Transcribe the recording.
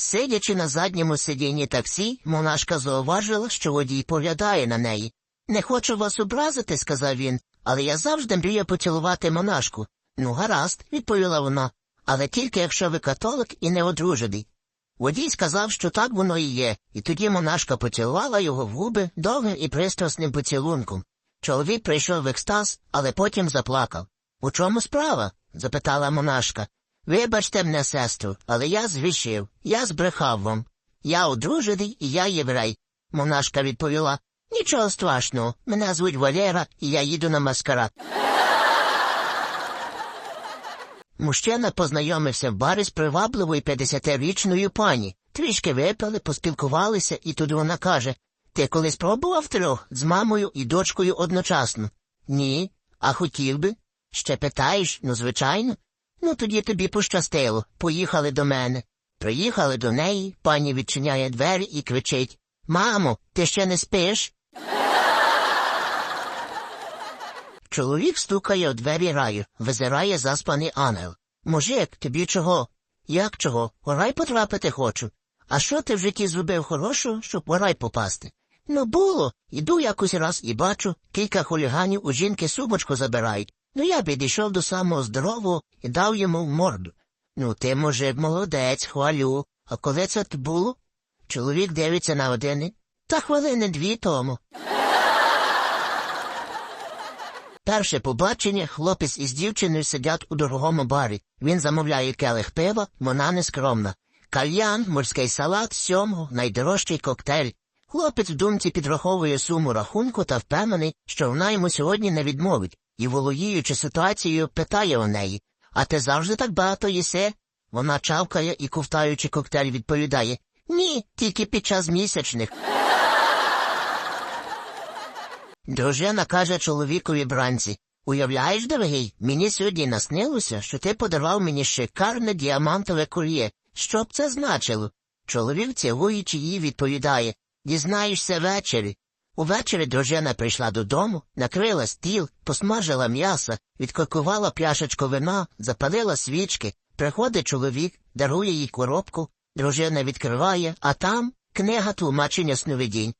Сидячи на задньому сидінні таксі, монашка зауважила, що водій поглядає на неї. Не хочу вас образити, сказав він, але я завжди мрію поцілувати монашку. Ну, гаразд, відповіла вона, але тільки якщо ви католик і не одружений. Водій сказав, що так воно і є, і тоді монашка поцілувала його в губи довгим і пристрасним поцілунком. Чоловік прийшов в екстаз, але потім заплакав. У чому справа? запитала монашка. Вибачте мене, сестру, але я звіщив, я збрехав вам. Я одружений і я єврей. Монашка відповіла. Нічого страшного, мене звуть Валера, і я їду на маскарад. Мужчина познайомився в барі з привабливою 50-річною пані. Трішки випили, поспілкувалися, і тут вона каже Ти колись пробував трьох з мамою і дочкою одночасно? Ні. А хотів би? Ще питаєш? Ну, звичайно. Ну, тоді тобі пощастило. Поїхали до мене. Приїхали до неї, пані відчиняє двері і кричить Мамо, ти ще не спиш? Чоловік стукає у двері раю, визирає заспаний ангел. Мужик, тобі чого? Як чого? У рай потрапити хочу. А що ти в житті зробив хорошого, щоб у рай попасти? Ну, було. Іду якось раз і бачу, кілька хуліганів у жінки сумочку забирають. Ну, я підійшов до самого здорового і дав йому в морду. Ну, ти, мужик, молодець, хвалю. А коли це було? Чоловік дивиться на години. Та хвилини дві тому. Перше побачення хлопець із дівчиною сидять у дорогому барі. Він замовляє келих пива, вона нескромна. Кальян, морський салат, сьомго, найдорожчий коктейль. Хлопець в думці підраховує суму рахунку та впевнений, що вона йому сьогодні не відмовить, і, володіючи ситуацією, питає у неї А ти завжди так багато їси? Вона чавкає і, ковтаючи коктейль, відповідає Ні, тільки під час місячних. Дружина каже чоловікові бранці Уявляєш, дорогий, мені сьогодні наснилося, що ти подарував мені шикарне діамантове кольє. Що б це значило? Чоловік, цілуючи її, відповідає Дізнаєшся ввечері. Увечері дружина прийшла додому, накрила стіл, посмажила м'ясо, відкокувала пляшечку вина, запалила свічки. Приходить чоловік, дарує їй коробку, дружина відкриває, а там книга тлумачення сновидінь.